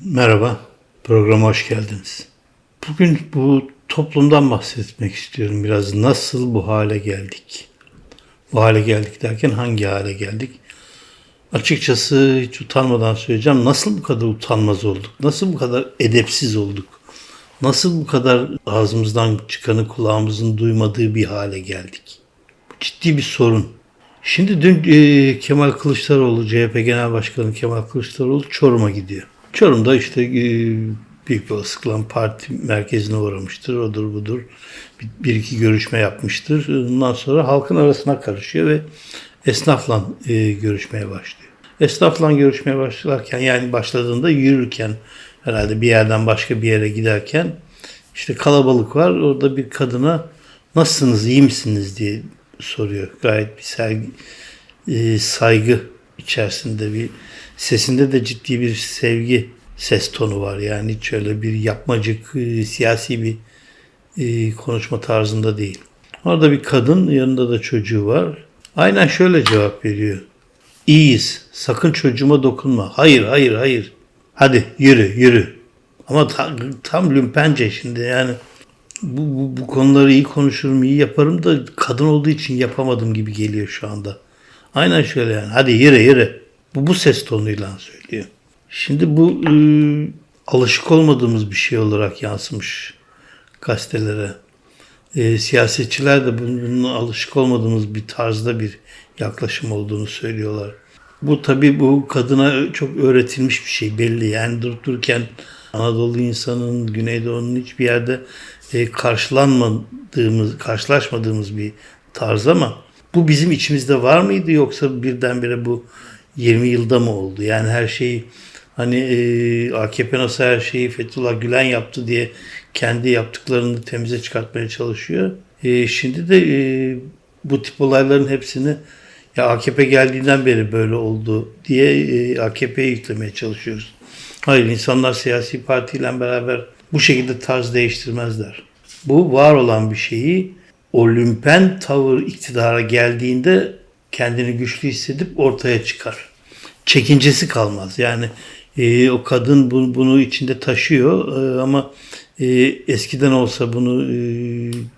Merhaba, programa hoş geldiniz. Bugün bu toplumdan bahsetmek istiyorum biraz. Nasıl bu hale geldik? Bu hale geldik derken hangi hale geldik? Açıkçası hiç utanmadan söyleyeceğim. Nasıl bu kadar utanmaz olduk? Nasıl bu kadar edepsiz olduk? Nasıl bu kadar ağzımızdan çıkanı kulağımızın duymadığı bir hale geldik? Bu ciddi bir sorun. Şimdi dün e, Kemal Kılıçdaroğlu, CHP Genel Başkanı Kemal Kılıçdaroğlu Çorum'a gidiyor. Çorum'da işte e, büyük bir olasılıkla parti merkezine uğramıştır, odur budur. Bir iki görüşme yapmıştır. Ondan sonra halkın arasına karışıyor ve esnafla e, görüşmeye başlıyor. Esnafla görüşmeye başlarken yani başladığında yürürken herhalde bir yerden başka bir yere giderken işte kalabalık var. Orada bir kadına nasılsınız, iyi misiniz diye soruyor. Gayet bir sergi, e, saygı içerisinde bir sesinde de ciddi bir sevgi ses tonu var. Yani hiç öyle bir yapmacık, e, siyasi bir e, konuşma tarzında değil. Orada bir kadın, yanında da çocuğu var. Aynen şöyle cevap veriyor. İyiyiz. Sakın çocuğuma dokunma. Hayır, hayır, hayır. Hadi yürü, yürü. Ama tam, tam lümpence şimdi yani bu, bu, bu konuları iyi konuşurum, iyi yaparım da kadın olduğu için yapamadım gibi geliyor şu anda. Aynen şöyle yani. Hadi yürü, yürü. Bu bu ses tonuyla söylüyor. Şimdi bu e, alışık olmadığımız bir şey olarak yansımış gazetelere. E, siyasetçiler de bunun alışık olmadığımız bir tarzda bir yaklaşım olduğunu söylüyorlar. Bu tabii bu kadına çok öğretilmiş bir şey belli. Yani durup dururken Anadolu insanın, Güneydoğu'nun hiçbir yerde e, karşılanmadığımız, karşılaşmadığımız bir tarz ama bu bizim içimizde var mıydı yoksa birdenbire bu 20 yılda mı oldu? Yani her şeyi hani e, AKP nasıl her şeyi Fethullah Gülen yaptı diye kendi yaptıklarını temize çıkartmaya çalışıyor. E, şimdi de e, bu tip olayların hepsini ya AKP geldiğinden beri böyle oldu diye e, AKP'ye yüklemeye çalışıyoruz. Hayır insanlar siyasi partiyle beraber bu şekilde tarz değiştirmezler. Bu var olan bir şeyi o lümpen tavır iktidara geldiğinde kendini güçlü hissedip ortaya çıkar. Çekincesi kalmaz. Yani e, o kadın bunu, bunu içinde taşıyor e, ama e, eskiden olsa bunu e,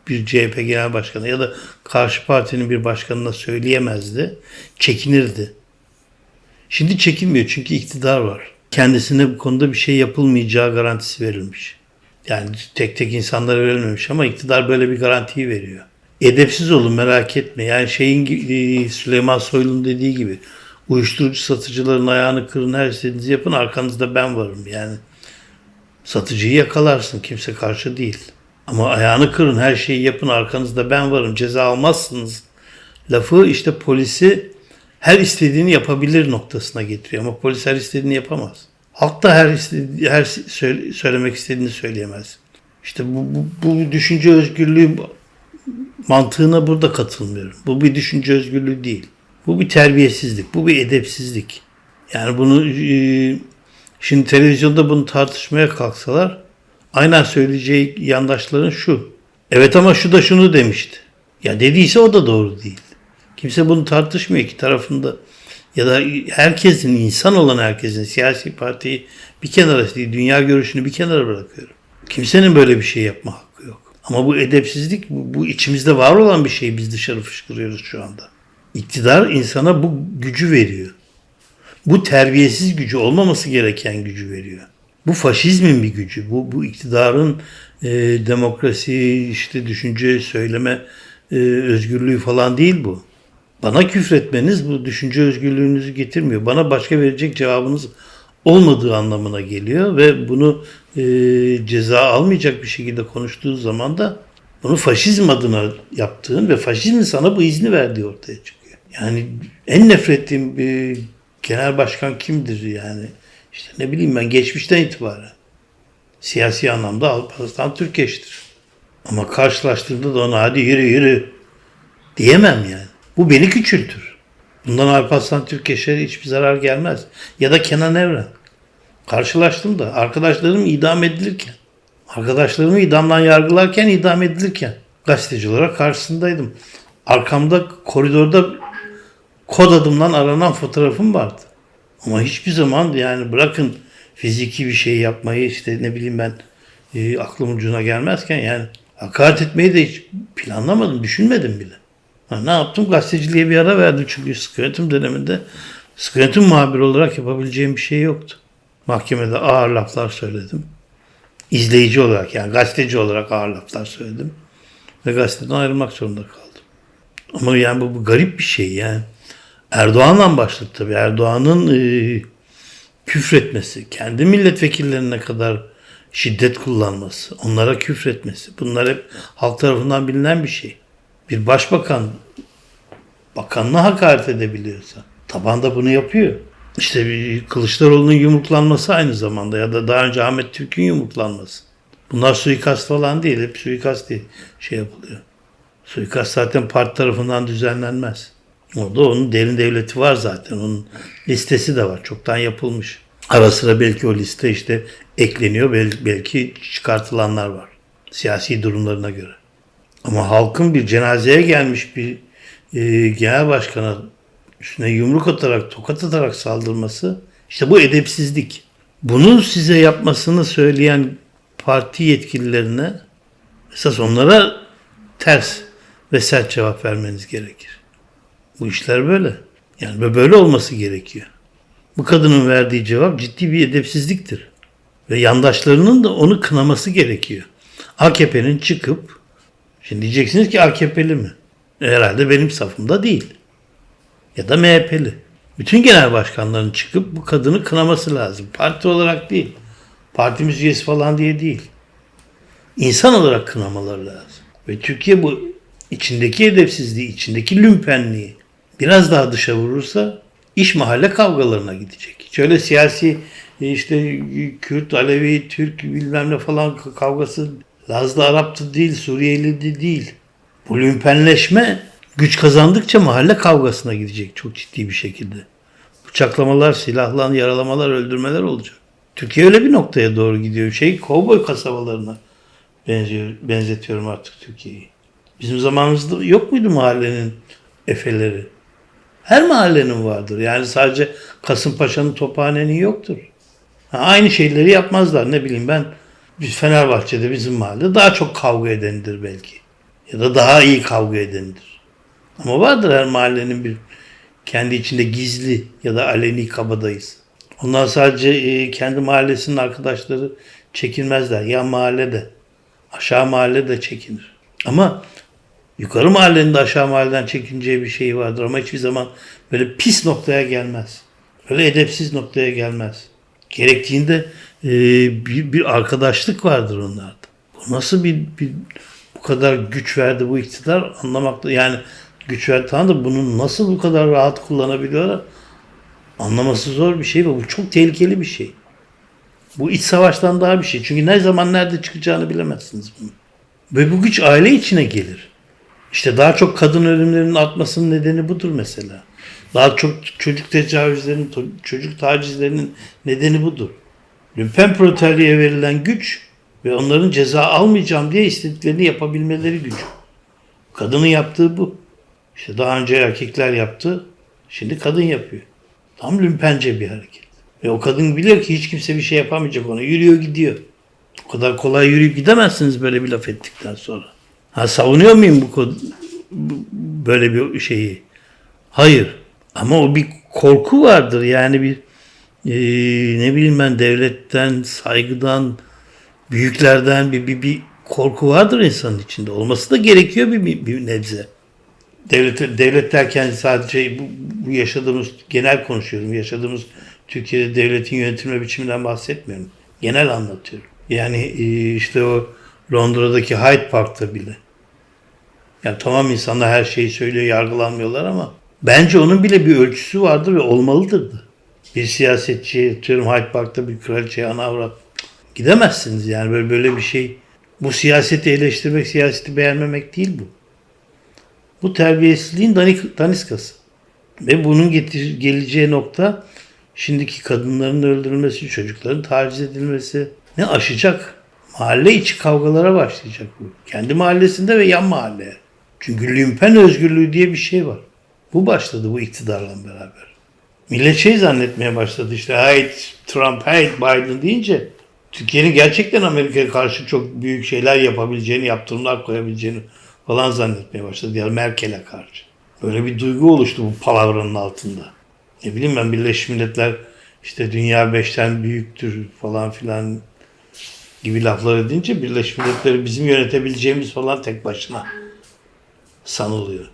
bir CHP genel başkanı ya da karşı partinin bir başkanına söyleyemezdi. Çekinirdi. Şimdi çekinmiyor çünkü iktidar var. Kendisine bu konuda bir şey yapılmayacağı garantisi verilmiş. Yani tek tek insanlara verilmemiş ama iktidar böyle bir garantiyi veriyor. Edepsiz olun merak etme. Yani şeyin e, Süleyman Soylu'nun dediği gibi uyuşturucu satıcıların ayağını kırın her istediğinizi yapın arkanızda ben varım. Yani satıcıyı yakalarsın kimse karşı değil. Ama ayağını kırın her şeyi yapın arkanızda ben varım ceza almazsınız. Lafı işte polisi her istediğini yapabilir noktasına getiriyor ama polis her istediğini yapamaz. Halk da her her söyle, söylemek istediğini söyleyemez. İşte bu, bu, bu düşünce özgürlüğü mantığına burada katılmıyorum. Bu bir düşünce özgürlüğü değil. Bu bir terbiyesizlik, bu bir edepsizlik. Yani bunu e, şimdi televizyonda bunu tartışmaya kalksalar aynen söyleyeceği yandaşların şu. Evet ama şu da şunu demişti. Ya dediyse o da doğru değil. Kimse bunu tartışmıyor ki tarafında. Ya da herkesin, insan olan herkesin siyasi partiyi bir kenara, dünya görüşünü bir kenara bırakıyorum. Kimsenin böyle bir şey yapma hakkı yok. Ama bu edepsizlik, bu, bu içimizde var olan bir şeyi biz dışarı fışkırıyoruz şu anda. İktidar insana bu gücü veriyor. Bu terbiyesiz gücü olmaması gereken gücü veriyor. Bu faşizmin bir gücü. Bu, bu iktidarın e, demokrasi, işte düşünce, söyleme e, özgürlüğü falan değil bu. Bana küfretmeniz bu düşünce özgürlüğünüzü getirmiyor. Bana başka verecek cevabınız olmadığı anlamına geliyor ve bunu e, ceza almayacak bir şekilde konuştuğu zaman da bunu faşizm adına yaptığın ve faşizmin sana bu izni verdiği ortaya çıkıyor. Yani en nefret ettiğim bir genel başkan kimdir yani? İşte ne bileyim ben geçmişten itibaren. Siyasi anlamda Alparslan Türkeş'tir. Ama karşılaştığında da ona hadi yürü yürü diyemem yani. Bu beni küçültür. Bundan Alparslan Türkeş'e hiçbir zarar gelmez. Ya da Kenan Evren. Karşılaştım da arkadaşlarım idam edilirken, arkadaşlarımı idamdan yargılarken idam edilirken gazeteci olarak karşısındaydım. Arkamda koridorda kod adımdan aranan fotoğrafım vardı. Ama hiçbir zaman yani bırakın fiziki bir şey yapmayı işte ne bileyim ben e, aklım ucuna gelmezken yani hakaret etmeyi de hiç planlamadım, düşünmedim bile. Ne yaptım? Gazeteciliğe bir ara verdim çünkü sıkı yönetim döneminde sıkı yönetim muhabiri olarak yapabileceğim bir şey yoktu. Mahkemede ağır laflar söyledim. İzleyici olarak yani gazeteci olarak ağır laflar söyledim. Ve gazeteden ayrılmak zorunda kaldım. Ama yani bu, bu garip bir şey yani. Erdoğan'la başladı tabii. Erdoğan'ın e, küfretmesi, kendi milletvekillerine kadar şiddet kullanması, onlara küfretmesi. Bunlar hep halk tarafından bilinen bir şey. Bir başbakan bakanına hakaret edebiliyorsa tabanda bunu yapıyor. İşte bir Kılıçdaroğlu'nun yumruklanması aynı zamanda ya da daha önce Ahmet Türk'ün yumruklanması. Bunlar suikast falan değil. Hep suikast diye şey yapılıyor. Suikast zaten parti tarafından düzenlenmez. Orada onun derin devleti var zaten. Onun listesi de var. Çoktan yapılmış. Ara sıra belki o liste işte ekleniyor. Bel- belki çıkartılanlar var. Siyasi durumlarına göre. Ama halkın bir cenazeye gelmiş bir e, genel başkana üstüne yumruk atarak, tokat atarak saldırması işte bu edepsizlik. Bunu size yapmasını söyleyen parti yetkililerine esas onlara ters ve sert cevap vermeniz gerekir. Bu işler böyle. Yani böyle olması gerekiyor. Bu kadının verdiği cevap ciddi bir edepsizliktir. Ve yandaşlarının da onu kınaması gerekiyor. AKP'nin çıkıp şimdi diyeceksiniz ki AKP'li mi? Herhalde benim safımda değil. Ya da MHP'li. Bütün genel başkanların çıkıp bu kadını kınaması lazım. Parti olarak değil. Partimiz üyesi falan diye değil. İnsan olarak kınamaları lazım. Ve Türkiye bu içindeki edepsizliği, içindeki lümpenliği biraz daha dışa vurursa iş mahalle kavgalarına gidecek. Hiç öyle siyasi e, işte Kürt, Alevi, Türk bilmem ne falan kavgası Lazlı Arap'tı değil, Suriyeli de değil. Bu lümpenleşme güç kazandıkça mahalle kavgasına gidecek çok ciddi bir şekilde. Bıçaklamalar, silahlan, yaralamalar, öldürmeler olacak. Türkiye öyle bir noktaya doğru gidiyor. Şey kovboy kasabalarına benziyor, benzetiyorum artık Türkiye'yi. Bizim zamanımızda yok muydu mahallenin efeleri? Her mahallenin vardır. Yani sadece Kasımpaşa'nın Tophane'nin yoktur. Ha, aynı şeyleri yapmazlar. Ne bileyim ben biz Fenerbahçe'de bizim mahalle daha çok kavga edenidir belki. Ya da daha iyi kavga edenidir. Ama vardır her mahallenin bir kendi içinde gizli ya da aleni kabadayız. Onlar sadece e, kendi mahallesinin arkadaşları çekinmezler. Yan mahallede, aşağı mahallede çekinir. Ama yukarı mahallenin de aşağı mahalleden çekineceği bir şey vardır. Ama hiçbir zaman böyle pis noktaya gelmez. Öyle edepsiz noktaya gelmez. Gerektiğinde e, bir, bir arkadaşlık vardır onlarda. Bu nasıl bir, bir bu kadar güç verdi bu iktidar anlamakta yani güç verdi tamam da bunu nasıl bu kadar rahat kullanabiliyorlar anlaması zor bir şey ve bu çok tehlikeli bir şey. Bu iç savaştan daha bir şey. Çünkü ne zaman nerede çıkacağını bilemezsiniz bunu. Ve bu güç aile içine gelir. İşte daha çok kadın ölümlerinin artmasının nedeni budur mesela. Daha çok çocuk tecavüzlerinin, çocuk tacizlerinin nedeni budur. Lümpen proletarya verilen güç ve onların ceza almayacağım diye istediklerini yapabilmeleri gücü. Kadının yaptığı bu. İşte daha önce erkekler yaptı, şimdi kadın yapıyor. Tam lümpence bir hareket. Ve o kadın biliyor ki hiç kimse bir şey yapamayacak ona. Yürüyor gidiyor. O kadar kolay yürüyüp gidemezsiniz böyle bir laf ettikten sonra. Ha savunuyor muyum bu kod böyle bir şeyi? Hayır. Ama o bir korku vardır. Yani bir eee, ne bileyim ben devletten, saygıdan, büyüklerden bir, bir, bir korku vardır insanın içinde. Olması da gerekiyor bir, bir, bir nebze. Devlet, devlet derken sadece bu, bu yaşadığımız, genel konuşuyorum. Yaşadığımız Türkiye'de devletin yönetilme biçiminden bahsetmiyorum. Genel anlatıyorum. Yani e, işte o Londra'daki Hyde Park'ta bile. Yani tamam insanlar her şeyi söylüyor, yargılanmıyorlar ama bence onun bile bir ölçüsü vardır ve olmalıdır da. Bir siyasetçi, atıyorum Hyde Park'ta bir kraliçeye ana gidemezsiniz yani böyle böyle bir şey. Bu siyaseti eleştirmek, siyaseti beğenmemek değil bu. Bu terbiyesizliğin danik, daniskası. Ve bunun getir, geleceği nokta şimdiki kadınların öldürülmesi, çocukların taciz edilmesi ne aşacak? Mahalle içi kavgalara başlayacak bu. Kendi mahallesinde ve yan mahalleye. Çünkü lümpen özgürlüğü diye bir şey var. Bu başladı bu iktidarla beraber. Millet şey zannetmeye başladı işte hate Trump, hate Biden deyince Türkiye'nin gerçekten Amerika'ya karşı çok büyük şeyler yapabileceğini, yaptırımlar koyabileceğini falan zannetmeye başladı. Yani Merkel'e karşı. Böyle bir duygu oluştu bu palavranın altında. Ne bileyim ben Birleşmiş Milletler işte dünya beşten büyüktür falan filan gibi laflar edince Birleşmiş Milletleri bizim yönetebileceğimiz falan tek başına sanılıyor.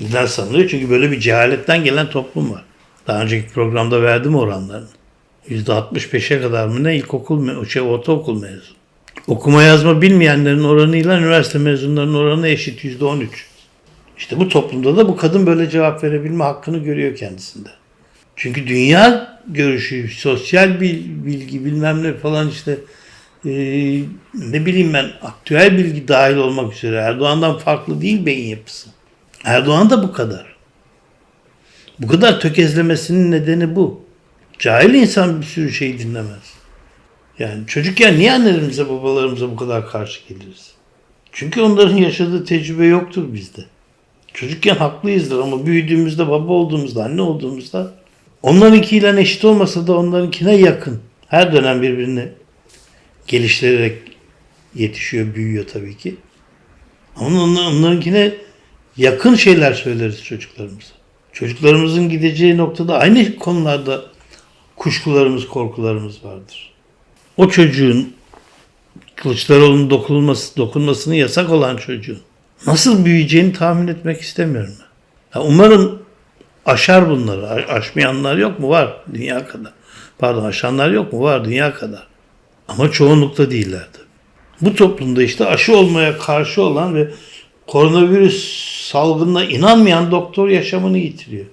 Neden sanılıyor? Çünkü böyle bir cehaletten gelen toplum var. Daha önceki programda verdim oranlarını. %65'e kadar mı ne ilkokul şey ortaokul mezun. Okuma yazma bilmeyenlerin oranıyla üniversite mezunlarının oranı eşit %13. İşte bu toplumda da bu kadın böyle cevap verebilme hakkını görüyor kendisinde. Çünkü dünya görüşü, sosyal bil- bilgi bilmem ne falan işte e, ne bileyim ben aktüel bilgi dahil olmak üzere Erdoğan'dan farklı değil beyin yapısı. Erdoğan da bu kadar. Bu kadar tökezlemesinin nedeni bu. Cahil insan bir sürü şey dinlemez. Yani çocukken niye annelerimize babalarımıza bu kadar karşı geliriz? Çünkü onların yaşadığı tecrübe yoktur bizde. Çocukken haklıyızdır ama büyüdüğümüzde baba olduğumuzda anne olduğumuzda onlarınkiyle eşit olmasa da onlarınkine yakın. Her dönem birbirini geliştirerek yetişiyor, büyüyor tabii ki. Ama onlar, onlarınkine yakın şeyler söyleriz çocuklarımıza. Çocuklarımızın gideceği noktada aynı konularda kuşkularımız, korkularımız vardır. O çocuğun Kılıçdaroğlu'nun dokunulması, dokunmasını yasak olan çocuğun nasıl büyüyeceğini tahmin etmek istemiyorum. Ya umarım aşar bunları. Aşmayanlar yok mu? Var. Dünya kadar. Pardon aşanlar yok mu? Var. Dünya kadar. Ama çoğunlukta değiller tabii. Bu toplumda işte aşı olmaya karşı olan ve koronavirüs salgınına inanmayan doktor yaşamını yitiriyor.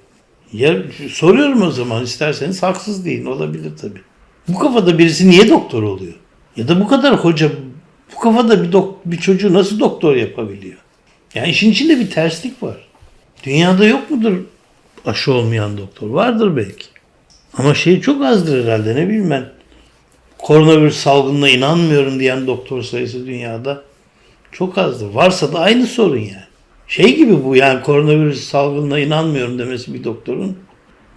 Ya, soruyorum o zaman isterseniz haksız deyin olabilir tabii. Bu kafada birisi niye doktor oluyor? Ya da bu kadar hoca bu kafada bir, dok- bir çocuğu nasıl doktor yapabiliyor? Yani işin içinde bir terslik var. Dünyada yok mudur aşı olmayan doktor? Vardır belki. Ama şey çok azdır herhalde ne bileyim ben. Koronavirüs salgınına inanmıyorum diyen doktor sayısı dünyada çok azdır. Varsa da aynı sorun yani. Şey gibi bu yani koronavirüs salgınına inanmıyorum demesi bir doktorun.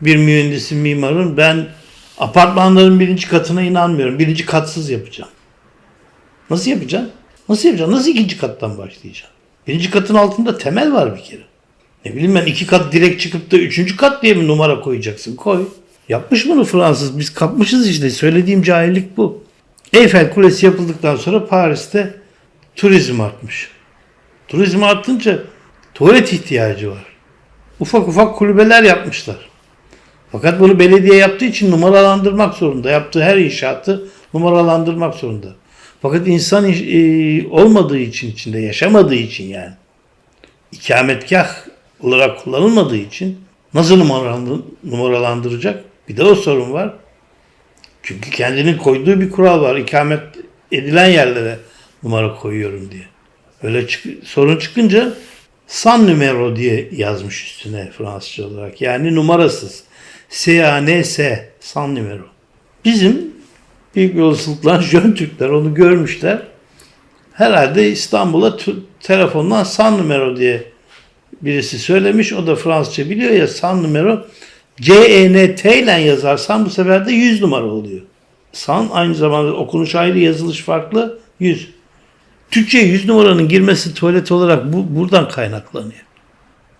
Bir mühendisin, mimarın ben apartmanların birinci katına inanmıyorum. Birinci katsız yapacağım. Nasıl yapacaksın? Nasıl yapacaksın? Nasıl ikinci kattan başlayacaksın? Birinci katın altında temel var bir kere. Ne bileyim ben iki kat direkt çıkıp da üçüncü kat diye mi numara koyacaksın? Koy. Yapmış bunu Fransız. Biz kapmışız işte. Söylediğim cahillik bu. Eyfel Kulesi yapıldıktan sonra Paris'te turizm artmış. Turizm artınca tuvalet ihtiyacı var. Ufak ufak kulübeler yapmışlar. Fakat bunu belediye yaptığı için numaralandırmak zorunda. Yaptığı her inşaatı numaralandırmak zorunda. Fakat insan e, olmadığı için içinde, yaşamadığı için yani ikametgah olarak kullanılmadığı için nasıl numaralandır- numaralandıracak? Bir de o sorun var. Çünkü kendinin koyduğu bir kural var. İkamet edilen yerlere numara koyuyorum diye. Öyle çık- sorun çıkınca san numero diye yazmış üstüne Fransızca olarak. Yani numarasız. S-A-N-S san numero. Bizim büyük bir olasılıkla Jön Türkler onu görmüşler. Herhalde İstanbul'a telefondan san numero diye birisi söylemiş. O da Fransızca biliyor ya san numero. C-E-N-T ile yazarsan bu sefer de 100 numara oluyor. San aynı zamanda okunuş ayrı yazılış farklı 100. Türkçe'ye 100 numaranın girmesi tuvalet olarak bu, buradan kaynaklanıyor.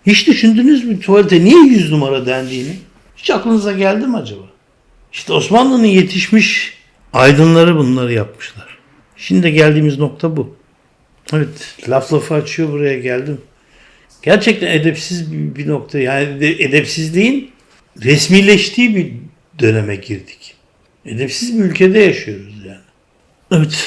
Hiç düşündünüz mü tuvalete niye 100 numara dendiğini? Hiç aklınıza geldi mi acaba? İşte Osmanlı'nın yetişmiş aydınları bunları yapmışlar. Şimdi geldiğimiz nokta bu. Evet laf lafı açıyor buraya geldim. Gerçekten edepsiz bir, bir nokta. Yani de- edepsizliğin resmileştiği bir döneme girdik. Edepsiz bir ülkede yaşıyoruz yani. Evet